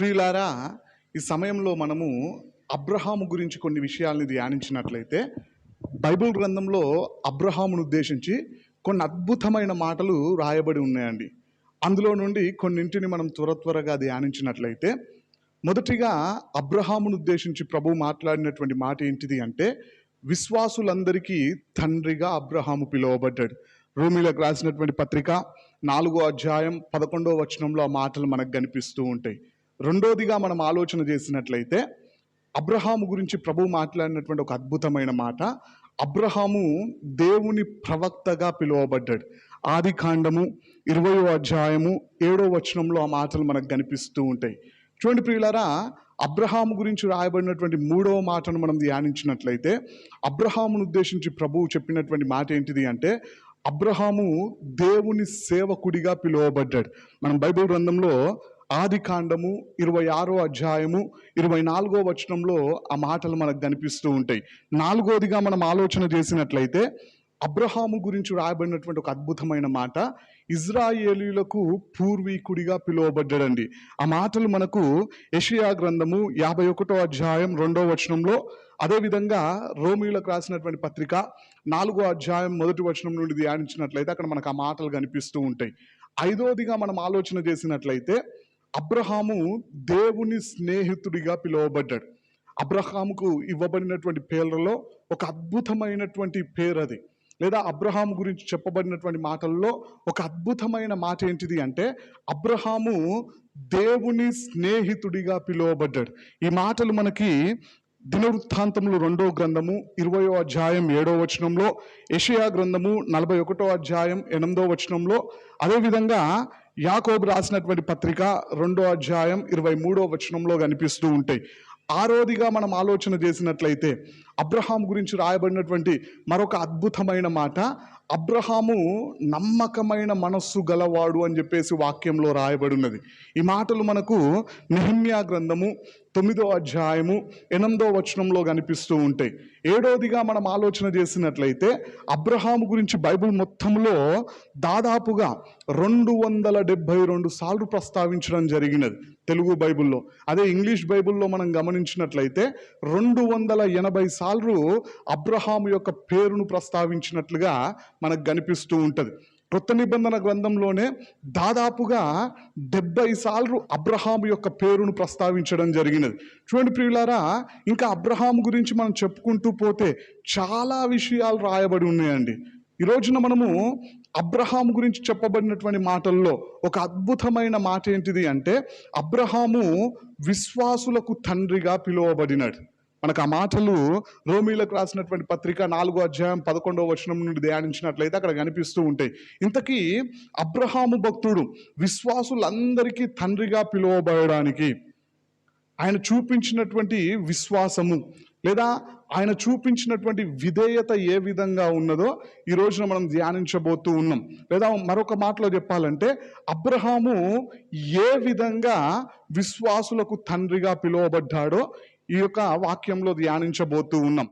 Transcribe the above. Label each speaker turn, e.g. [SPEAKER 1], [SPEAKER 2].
[SPEAKER 1] ప్రియులారా ఈ సమయంలో మనము అబ్రహాము గురించి కొన్ని విషయాల్ని ధ్యానించినట్లయితే బైబిల్ గ్రంథంలో అబ్రహామును ఉద్దేశించి కొన్ని అద్భుతమైన మాటలు రాయబడి ఉన్నాయండి. అందులో నుండి కొన్నింటిని మనం త్వర త్వరగా ధ్యానించినట్లయితే మొదటిగా అబ్రహామును ఉద్దేశించి ప్రభు మాట్లాడినటువంటి మాట ఏంటిది అంటే విశ్వాసులందరికీ తండ్రిగా అబ్రహాము పిలువబడ్డాడు. రోమిలకు రాసినటువంటి పత్రిక నాలుగో అధ్యాయం పదకొండో వచనంలో ఆ మాటలు మనకు కనిపిస్తూ ఉంటాయి. రెండోదిగా మనం ఆలోచన చేసినట్లయితే అబ్రహాము గురించి ప్రభు మాట్లాడినటువంటి ఒక అద్భుతమైన మాట. అబ్రహాము దేవుని ప్రవక్తగా పిలువబడ్డాడు. ఆది కాండము ఇరవయో అధ్యాయము ఏడో వచనంలో ఆ మాటలు మనకు కనిపిస్తూ ఉంటాయి. చూడండి ప్రియులారా అబ్రహాము గురించి రాయబడినటువంటి మూడవ మాటను మనం ధ్యానించినట్లయితే అబ్రహామును ఉద్దేశించి ప్రభువు చెప్పినటువంటి మాట ఏంటిది అంటే అబ్రహాము దేవుని సేవకుడిగా పిలువబడ్డాడు. మనం బైబిల్ గ్రంథంలో ఆది కాండము ఇరవై ఆరో అధ్యాయము ఇరవై నాలుగో వచనంలో ఆ మాటలు మనకు కనిపిస్తూ ఉంటాయి. నాలుగోదిగా మనం ఆలోచన చేసినట్లయితే అబ్రహాము గురించి రాయబడినటువంటి ఒక అద్భుతమైన మాట ఇజ్రాయేలీలకు పూర్వీకుడిగా పిలువబడ్డాడండి. ఆ మాటలు మనకు యషియా గ్రంథము యాభై ఒకటో అధ్యాయం రెండో వచనంలో అదేవిధంగా రోమిలకు రాసినటువంటి పత్రిక నాలుగో అధ్యాయం మొదటి వచనం నుండి ధ్యానించినట్లయితే అక్కడ మనకు ఆ మాటలు కనిపిస్తూ ఉంటాయి. ఐదోదిగా మనం ఆలోచన చేసినట్లయితే అబ్రహాము దేవుని స్నేహితుడిగా పిలువబడ్డాడు. అబ్రహాముకు ఇవ్వబడినటువంటి పేర్లలో ఒక అద్భుతమైనటువంటి పేరు అది. లేదా అబ్రహాము గురించి చెప్పబడినటువంటి మాటల్లో ఒక అద్భుతమైన మాట ఏంటిది అంటే అబ్రహాము దేవుని స్నేహితుడిగా పిలువబడ్డాడు. ఈ మాటలు మనకి దినవృత్తాంతములు రెండో గ్రంథము ఇరవయో అధ్యాయం ఏడో వచనంలో ఏషియా గ్రంథము నలభై ఒకటో అధ్యాయం ఎనిమిదో వచనంలో అదేవిధంగా యాకోబు రాసినటువంటి పత్రిక రెండో అధ్యాయం ఇరవై మూడో వచనంలో కనిపిస్తూ ఉంటాయి. ఆరోదిగా మనం ఆలోచన చేసినట్లయితే అబ్రహాం గురించి రాయబడినటువంటి మరొక అద్భుతమైన మాట అబ్రహాము నమ్మకమైన మనస్సు గలవాడు అని చెప్పేసి వాక్యంలో రాయబడి ఉన్నది ఈ మాటలు మనకు నెహమ్యా గ్రంథము తొమ్మిదో అధ్యాయము ఎనిమిదో వచనంలో కనిపిస్తూ ఉంటాయి. ఏడోదిగా మనం ఆలోచన చేసినట్లయితే అబ్రహాము గురించి బైబిల్ మొత్తంలో దాదాపుగా రెండు వందల డెబ్భై రెండు సార్లు ప్రస్తావించడం జరిగినది తెలుగు బైబిల్లో. అదే ఇంగ్లీష్ బైబిల్లో మనం గమనించినట్లయితే రెండు వందల ఎనభై సార్లు అబ్రహాము యొక్క పేరును ప్రస్తావించినట్లుగా మనకు కనిపిస్తూ ఉంటుంది. కొత్త నిబంధన గ్రంథంలోనే దాదాపుగా డెబ్బై సార్లు అబ్రహాము యొక్క పేరును ప్రస్తావించడం జరిగినది. చూడండి ప్రియులారా ఇంకా అబ్రహాము గురించి మనం చెప్పుకుంటూ పోతే చాలా విషయాలు రాయబడి ఉన్నాయండి. ఈ రోజున మనము అబ్రహాము గురించి చెప్పబడినటువంటి మాటల్లో ఒక అద్భుతమైన మాట ఏంటిది అంటే అబ్రహాము విశ్వాసులకు తండ్రిగా పిలువబడినాడు. మనకు ఆ మాటలు రోమిలకు రాసినటువంటి పత్రిక నాలుగో అధ్యాయం పదకొండవ వచనం నుండి ధ్యానించినట్లయితే అక్కడ కనిపిస్తూ ఉంటాయి. ఇంతకీ అబ్రహాము భక్తుడు విశ్వాసులందరికీ తండ్రిగా పిలువబడడానికి ఆయన చూపించినటువంటి విశ్వాసము లేదా ఆయన చూపించినటువంటి విధేయత ఏ విధంగా ఉన్నదో ఈ రోజున మనం ధ్యానించబోతూ ఉన్నాం. లేదా మరొక మాటలో చెప్పాలంటే అబ్రహాము ఏ విధంగా విశ్వాసులకు తండ్రిగా పిలువబడ్డాడో ఈ యొక్క వాక్యంలో ధ్యానించబోతూ ఉన్నాం.